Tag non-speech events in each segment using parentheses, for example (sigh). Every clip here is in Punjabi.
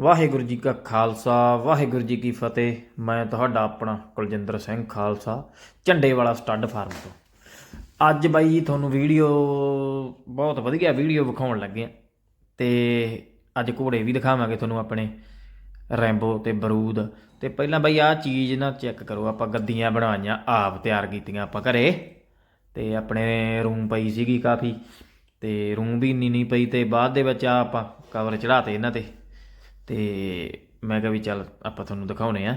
ਵਾਹਿਗੁਰੂ ਜੀ ਕਾ ਖਾਲਸਾ, ਵਾਹਿਗੁਰੂ ਜੀ ਕੀ ਫਤਿਹ। ਮੈਂ ਤੁਹਾਡਾ ਆਪਣਾ ਕੁਲਜਿੰਦਰ ਸਿੰਘ ਖਾਲਸਾ ਝੰਡੇ ਵਾਲਾ ਸਟੱਡ ਫਾਰਮ ਤੋਂ। ਅੱਜ ਬਾਈ ਜੀ ਤੁਹਾਨੂੰ ਵੀਡੀਓ, ਬਹੁਤ ਵਧੀਆ ਵੀਡੀਓ ਵਿਖਾਉਣ ਲੱਗੇ ਆ ਤੇ ਅੱਜ ਘੋੜੇ ਵੀ ਦਿਖਾਵਾਂਗੇ ਤੁਹਾਨੂੰ ਆਪਣੇ ਰੈਂਬੋ ਤੇ ਬਰੂਦ। ਤੇ ਪਹਿਲਾਂ ਬਾਈ ਆਹ ਚੀਜ਼ ਨਾ ਚੈੱਕ ਕਰੋ, ਆਪਾਂ ਗੱਦੀਆਂ ਬਣਾਈਆਂ, ਆਪ ਤਿਆਰ ਕੀਤੀਆਂ ਆਪਾਂ ਘਰੇ। ਤੇ ਆਪਣੇ ਰੂਮ ਪਈ ਸੀਗੀ ਕਾਫੀ, ਤੇ ਰੂਮ ਵੀ ਇੰਨੀ ਨਹੀਂ ਪਈ ਤੇ ਬਾਅਦ ਦੇ ਵਿੱਚ ਆ ਆਪਾਂ ਕਵਰ ਚੜਾਤੇ ਇਹਨਾਂ ਤੇ। ਤੇ ਮੈਂ ਕਿਹਾ ਵੀ ਚੱਲ ਆਪਾਂ ਤੁਹਾਨੂੰ ਦਿਖਾਉਣੇ ਆ।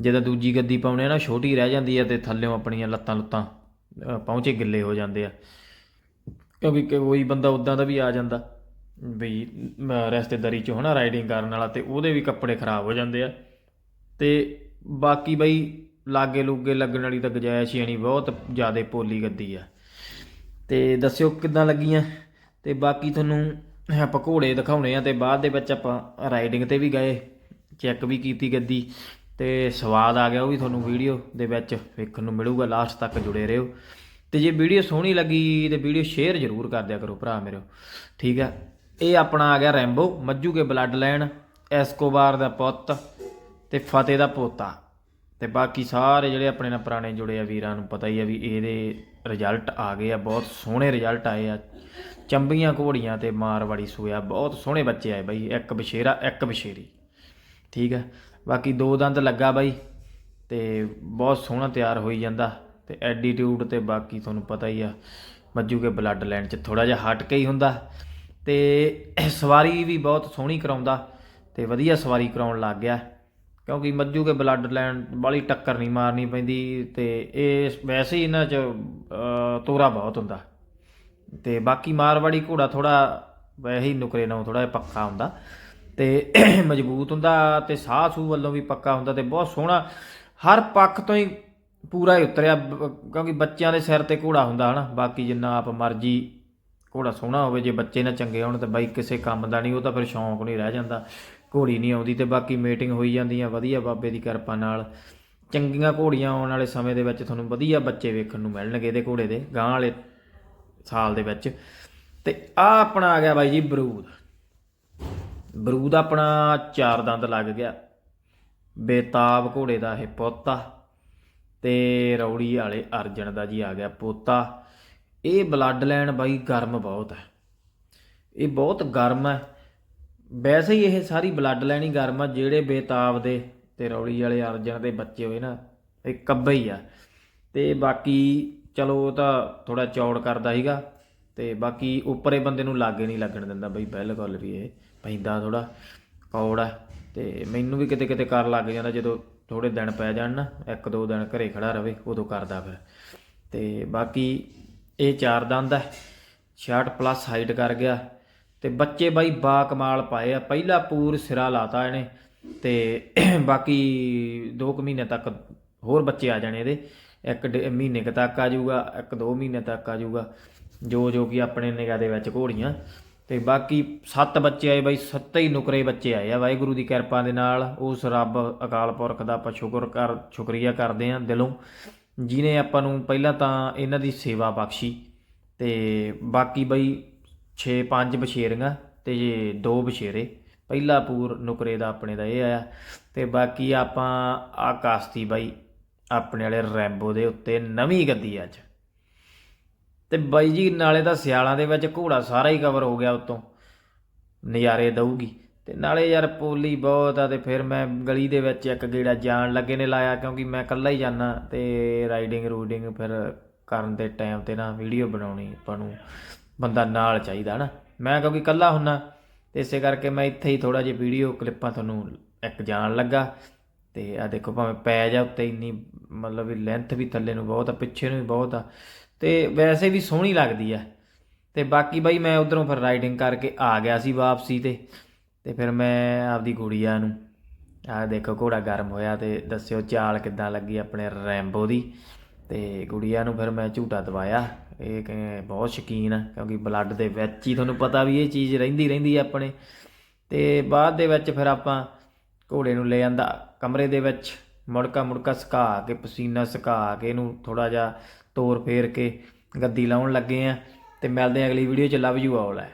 ਜਦੋਂ ਦੂਜੀ ਗੱਦੀ ਪਾਉਣੇ ਆ ਨਾ ਛੋਟੀ ਰਹਿ ਜਾਂਦੀ ਆ ਤੇ ਥੱਲੇੋਂ ਆਪਣੀਆਂ ਲੱਤਾਂ ਲੁੱਤਾਂ ਪਹੁੰਚੇ ਗਿੱਲੇ ਹੋ ਜਾਂਦੇ ਆ। ਕਿਉਂਕਿ ਕੋਈ ਬੰਦਾ ਉਦਾਂ ਦਾ ਵੀ ਆ ਜਾਂਦਾ ਵੀ ਮ, ਰਿਸ਼ਤੇਦਾਰੀ ਚ ਹਨਾ ਰਾਈਡਿੰਗ ਕਰਨ ਵਾਲਾ ਤੇ ਉਹਦੇ ਵੀ ਕੱਪੜੇ ਖਰਾਬ ਹੋ ਜਾਂਦੇ ਆ। ਤੇ ਬਾਕੀ ਬਈ ਲਾਗੇ ਲੂਗੇ ਲੱਗਣ ਵਾਲੀ ਤਾਂ ਗੁੰਜਾਇਸ਼ ਹੀ ਨਹੀਂ ਬਹੁਤ ਜ਼ਿਆਦਾ ਪੋਲੀ ਗੱਦੀ ਆ। ਤੇ ਦੱਸਿਓ ਕਿੱਦਾਂ ਲੱਗੀਆਂ? ਤੇ ਬਾਕੀ ਤੁਹਾਨੂੰ ਆਪਾਂ ਘੋੜੇ ਦਿਖਾਉਣੇ ਆ ਤੇ ਬਾਅਦ ਦੇ ਵਿੱਚ ਆਪਾਂ ਰਾਈਡਿੰਗ ਤੇ ਵੀ ਗਏ ਚੈੱਕ ਵੀ ਕੀਤੀ ਗੱਦੀ ਤੇ ਸਵਾਦ ਆ ਗਿਆ ਉਹ ਵੀ ਤੁਹਾਨੂੰ ਵੀਡੀਓ ਦੇ ਵਿੱਚ, ਵੇਖਣ ਨੂੰ ਮਿਲੂਗਾ ਲਾਸਟ ਤੱਕ ਜੁੜੇ ਰਹੋ। ਤੇ ਜੇ ਵੀਡੀਓ ਸੋਹਣੀ ਲੱਗੀ ਤੇ ਵੀਡੀਓ ਸ਼ੇਅਰ ਜ਼ਰੂਰ ਕਰ ਦਿਆ ਕਰੋ ਭਰਾ ਮੇਰੇ, ਠੀਕ ਆ? ਇਹ ਆਪਣਾ ਆ ਗਿਆ ਰੈਂਬੋ ਮੱਜੂ ਕੇ ਬਲੱਡ ਲਾਈਨ ਐਸਕੋਬਾਰ ਦਾ ਪੁੱਤ ਤੇ ਫਤਿਹ ਦਾ ਪੋਤਾ। ਤੇ ਬਾਕੀ ਸਾਰੇ ਜਿਹੜੇ ਆਪਣੇ ਨਾਲ ਪੁਰਾਣੇ ਜੁੜੇ ਆ ਵੀਰਾਂ ਨੂੰ ਪਤਾ ਹੀ ਆ ਵੀ ਇਹਦੇ ਰਿਜ਼ਲਟ ਆ ਗਏ ਆ, ਬਹੁਤ ਸੋਹਣੇ ਰਿਜ਼ਲਟ ਆਏ ਆ। ਚੰਬੀਆਂ ਘੋੜੀਆਂ ਤੇ ਮਾਰਵਾੜੀ ਸੂਆ ਬਹੁਤ ਸੋਹਣੇ ਬੱਚੇ ਆਏ ਬਾਈ, ਇੱਕ ਬਸ਼ੇਰਾ ਇੱਕ ਬਸ਼ੇਰੀ ਠੀਕ ਹੈ ਬਾਕੀ ਦੋ ਦੰਦ ਲੱਗਾ ਬਾਈ ਤੇ ਬਹੁਤ ਸੋਹਣਾ ਤਿਆਰ ਹੋਈ ਜਾਂਦਾ ਤੇ ਐਡੀਟਿਊਡ ਤੇ ਬਾਕੀ ਤੁਹਾਨੂੰ ਪਤਾ ਹੀ ਆ ਮੱਜੂ ਕੇ ਬਲੱਡ ਲਾਈਨ ਚ ਥੋੜਾ ਜਿਹਾ ਹਟ ਕੇ ਹੀ ਹੁੰਦਾ ਤੇ ਸਵਾਰੀ ਵੀ ਬਹੁਤ ਸੋਹਣੀ ਕਰਾਉਂਦਾ ਤੇ ਵਧੀਆ ਸਵਾਰੀ ਕਰਾਉਣ ਲੱਗ ਗਿਆ ਕਿਉਂਕਿ ਮੱਜੂ ਕੇ ਬਲੱਡ ਲਾਈਨ ਵਾਲੀ ਟੱਕਰ ਨਹੀਂ ਮਾਰਨੀ ਪੈਂਦੀ ਤੇ ਇਹ ਵੈਸੇ ਹੀ ਇਹਨਾਂ ਚ ਤੋਰਾ ਬਹੁਤ ਹੁੰਦਾ। ਤੇ ਬਾਕੀ ਮਾਰਵਾੜੀ ਘੋੜਾ ਥੋੜਾ ਵੈਸੇ ਹੀ ਨੁਕਰੇ ਨਾਲੋਂ ਥੋੜਾ ਜਿਹਾ ਪੱਕਾ ਹੁੰਦਾ ਤੇ (clears throat) ਮਜ਼ਬੂਤ ਹੁੰਦਾ ਤੇ ਸਾਹ ਸੂ ਵੱਲੋਂ ਵੀ ਪੱਕਾ ਹੁੰਦਾ ਤੇ ਬਹੁਤ ਸੋਹਣਾ ਹਰ ਪੱਖ ਤੋਂ ਹੀ ਪੂਰਾ ਹੀ ਉਤਰਿਆ ਕਿਉਂਕਿ ਬੱਚਿਆਂ ਦੇ ਸਿਰ ਤੇ ਘੋੜਾ ਹੁੰਦਾ ਹਨਾ, ਬਾਕੀ ਜਿੰਨਾ ਆਪ ਮਰਜ਼ੀ ਘੋੜਾ ਸੋਹਣਾ ਹੋਵੇ, ਜੇ ਬੱਚੇ ਨਾ ਚੰਗੇ ਹੋਣ ਤਾਂ ਬਾਈ ਕਿਸੇ ਕੰਮ ਦਾ ਨਹੀਂ, ਉਹ ਤਾਂ ਫਿਰ ਸ਼ੌਂਕ ਨਹੀਂ ਰਹਿ ਜਾਂਦਾ, ਘੋੜੀ ਨਹੀਂ ਆਉਂਦੀ ਤੇ ਬਾਕੀ ਮੀਟਿੰਗ ਹੋਈ ਜਾਂਦੀ ਆ ਵਧੀਆ ਬਾਬੇ ਦੀ ਕਿਰਪਾ ਨਾਲ, ਚੰਗੀਆਂ ਘੋੜੀਆਂ ਆਉਣ ਵਾਲੇ ਸਮੇਂ ਦੇ ਵਿੱਚ ਤੁਹਾਨੂੰ ਵਧੀਆ ਬੱਚੇ ਵੇਖਣ ਨੂੰ ਮਿਲਣਗੇ ਇਹਦੇ ਘੋੜੇ ਦੇ ਗਾਂ ਵਾਲੇ ਸਾਲ ਦੇ ਵਿੱਚ। ਤੇ ਆ ਆਪਣਾ ਆ ਗਿਆ ਬਾਈ ਜੀ ਬਰੂਦ। ਬਰੂਦ ਆਪਣਾ ਚਾਰ ਦੰਦ ਲੱਗ ਗਿਆ। ਬੇਤਾਬ ਘੋੜੇ ਦਾ ਇਹ ਪੋਤਾ ਤੇ ਰੌੜੀ ਵਾਲੇ ਅਰਜਨ ਦਾ ਜੀ ਆ ਗਿਆ ਪੋਤਾ। ਇਹ ਬਲੱਡ ਲਾਈਨ ਬਾਈ ਗਰਮ ਬਹੁਤ ਹੈ। ਇਹ ਬਹੁਤ ਗਰਮ ਹੈ। ਵੈਸੇ ਹੀ ਇਹ ਸਾਰੀ ਬਲੱਡ ਲਾਈਨ ਹੀ ਗਰਮ ਆ, ਜਿਹੜੇ ਬੇਤਾਬ ਦੇ ਤੇ ਰੌਲੀ ਵਾਲੇ ਅਰਜਨ ਦੇ ਬੱਚੇ ਹੋਏ ਨਾ, ਇਹ ਕੱਬੇ ਹੀ ਆ। ਤੇ ਬਾਕੀ ਚਲੋ ਉਹ ਤਾਂ ਥੋੜਾ ਚੌੜ ਕਰਦਾ ਸੀਗਾ ਤੇ ਬਾਕੀ ਉੱਪਰੇ ਬੰਦੇ ਨੂੰ ਲਾਗੇ ਨਹੀਂ ਲੱਗਣ ਦਿੰਦਾ ਬਈ ਬਿਲਕੁਲ ਵੀ ਇਹ ਪੈਂਦਾ ਥੋੜਾ ਕੌੜ ਆ ਤੇ ਮੈਨੂੰ ਵੀ ਕਿਤੇ ਕਿਤੇ ਕਰ ਲੱਗ ਜਾਂਦਾ ਜਦੋਂ ਥੋੜੇ ਦਿਨ ਪੈ ਜਾਣ ਨਾ, ਇੱਕ ਦੋ ਦਿਨ ਘਰੇ ਖੜਾ ਰਵੇ, ਉਦੋਂ ਕਰਦਾ ਫਿਰ। ਤੇ ਬਾਕੀ ਇਹ ਚਾਰ ਦੰਦ ਹੈ 66 ਪਲੱਸ ਹਾਈਟ ਕਰ ਗਿਆ ਤੇ ਬੱਚੇ ਬਾਈ ਬਾ ਕਮਾਲ ਪਾਏ ਆ, ਪਹਿਲਾ ਪੂਰ ਸਿਰਾ ਲਾਤਾ ਇਹਨੇ ਤੇ ਬਾਕੀ 2 ਕੁ ਮਹੀਨੇ ਤੱਕ ਹੋਰ ਬੱਚੇ ਆ ਜਾਣੇ ਇਹਦੇ। ਇੱਕ ਡੇ- ਮਹੀਨੇ ਕੁ ਤੱਕ ਆ ਜਾਊਗਾ, ਇੱਕ ਦੋ ਮਹੀਨੇ ਤੱਕ ਆ ਜਾਊਗਾ। ਜੋ ਜੋ ਕਿ ਆਪਣੇ ਨਿਗਾਹ ਦੇ ਵਿੱਚ ਘੋੜੀਆਂ। ਤੇ ਬਾਕੀ ਸੱਤ ਬੱਚੇ ਆਏ ਬਾਈ, ਸੱਤੇ ਹੀ ਨੁਕਰੇ ਬੱਚੇ ਆਏ ਆ। ਵਾਹਿਗੁਰੂ ਦੀ ਕਿਰਪਾ ਦੇ ਨਾਲ ਉਸ ਰੱਬ ਅਕਾਲ ਪੁਰਖ ਦਾ ਆਪਾਂ ਸ਼ੁਕਰ ਕਰ, ਸ਼ੁਕਰੀਆ ਕਰਦੇ ਆ ਦਿਲੋਂ। ਜਿਨੇ ਆਪਾਂ ਨੂੰ ਪਹਿਲਾਂ ਤਾਂ ਇਹਨਾਂ ਦੀ ਸੇਵਾ ਬਖਸ਼ੀ। ਤੇ ਬਾਕੀ ਬਈ 6 5 ਬਸ਼ੇਰੀਆਂ ਤੇ ਦੋ ਬਸ਼ੇਰੇ ਪਹਿਲਾ ਪੂਰ ਨੁਕਰੇ ਦਾ ਆਪਣੇ ਦਾ ਇਹ ਆਇਆ। ਤੇ ਬਾਕੀ ਆਪਾਂ ਆ ਕਾਸਤੀ ਬਾਈ ਆਪਣੇ ਵਾਲੇ ਰੈਂਬੋ ਦੇ ਉੱਤੇ ਨਵੀਂ ਗੱਦੀ ਅੱਜ। ਤੇ ਬਾਈ ਜੀ, ਨਾਲੇ ਤਾਂ ਸਿਆਲਾਂ ਦੇ ਵਿੱਚ ਘੋੜਾ ਸਾਰਾ ਹੀ ਕਵਰ ਹੋ ਗਿਆ ਉਤੋਂ। ਨਜ਼ਾਰੇ ਦਊਗੀ। ਤੇ ਨਾਲੇ ਯਾਰ ਪੋਲੀ ਬਹੁਤ ਆ ਤੇ ਫਿਰ ਮੈਂ ਗਲੀ ਦੇ ਵਿੱਚ ਇੱਕ ਗੇੜਾ ਜਾਣ ਲੱਗੇ ਨੇ ਲਾਇਆ ਕਿਉਂਕਿ ਮੈਂ ਇਕੱਲਾ ਹੀ ਜਾਣਾ ਤੇ ਰਾਈਡਿੰਗ ਰੂਡਿੰਗ ਫਿਰ ਕਰਨ ਦੇ ਟਾਈਮ ਤੇ ਨਾ ਵੀਡੀਓ ਬਣਾਉਣੀ ਆਪਾਂ ਨੂੰ ਬੰਦਾ ਨਾਲ ਚਾਹੀਦਾ ਨਾ। ਮੈਂ ਕਿਉਂਕਿ ਇਕੱਲਾ ਹੁੰਨਾ ਤੇ ਇਸੇ ਕਰਕੇ ਮੈਂ ਇੱਥੇ ਹੀ ਥੋੜਾ ਜਿਹਾ ਵੀਡੀਓ ਕਲਿੱਪਾਂ ਤੁਹਾਨੂੰ ਇੱਕ ਜਾਣ ਲੱਗਾ। ਤੇ ਆ ਦੇਖੋ ਭਾਵੇਂ ਪੈ ਜਾ ਉੱਤੇ ਇੰਨੀ ਮਤਲਬ ਵੀ ਲੈਂਥ ਵੀ ਥੱਲੇ ਨੂੰ ਬਹੁਤ ਆ, ਪਿੱਛੇ ਨੂੰ ਵੀ ਬਹੁਤ ਆ, ਤੇ ਵੈਸੇ ਵੀ ਸੋਹਣੀ ਲੱਗਦੀ ਆ। ਤੇ ਬਾਕੀ ਬਾਈ ਮੈਂ ਉਧਰੋਂ ਫਿਰ ਰਾਈਡਿੰਗ ਕਰਕੇ ਆ ਗਿਆ ਸੀ ਵਾਪਸੀ ਤੇ ਤੇ ਫਿਰ ਮੈਂ ਆਪਦੀ ਗੁੜੀਆ ਨੂੰ, ਆਹ ਦੇਖੋ ਘੋੜਾ ਗਰਮ ਹੋਇਆ ਤੇ ਦੱਸਿਓ ਚਾਲ ਕਿੱਦਾਂ ਲੱਗੀ ਆਪਣੇ ਰੈਂਬੋ ਦੀ। ਤੇ ਗੁੜੀਆ ਨੂੰ ਫਿਰ ਮੈਂ ਝੂਟਾ ਦਵਾਇਆ, ਇਹ ਕਿ ਬਹੁਤ ਸ਼ਕੀਨ ਆ, ਕਿਉਂਕਿ ਬਲੱਡ ਦੇ ਵਿੱਚ ਹੀ ਤੁਹਾਨੂੰ ਪਤਾ ਵੀ ਇਹ ਚੀਜ਼ ਰਹਿੰਦੀ ਰਹਿੰਦੀ ਆਪਣੇ। ਤੇ ਬਾਅਦ ਦੇ ਵਿੱਚ ਫਿਰ ਆਪਾਂ ਘੋੜੇ ਨੂੰ ਲੈ ਜਾਂਦਾ ਕਮਰੇ ਦੇ ਵਿੱਚ ਮੁੜਕਾ ਮੁੜਕਾ ਸੁਕਾ ਕੇ, ਪਸੀਨਾ ਸੁਕਾ ਕੇ ਇਹਨੂੰ ਥੋੜਾ ਜਿਹਾ ਤੋਰ ਫੇਰ ਕੇ ਗੱਦੀ ਲਾਉਣ ਲੱਗੇ ਆ ਤੇ ਮਿਲਦੇ ਆ ਅਗਲੀ ਵੀਡੀਓ ਚ ਲਵ ਯੂ ਆਲ ਹੈ।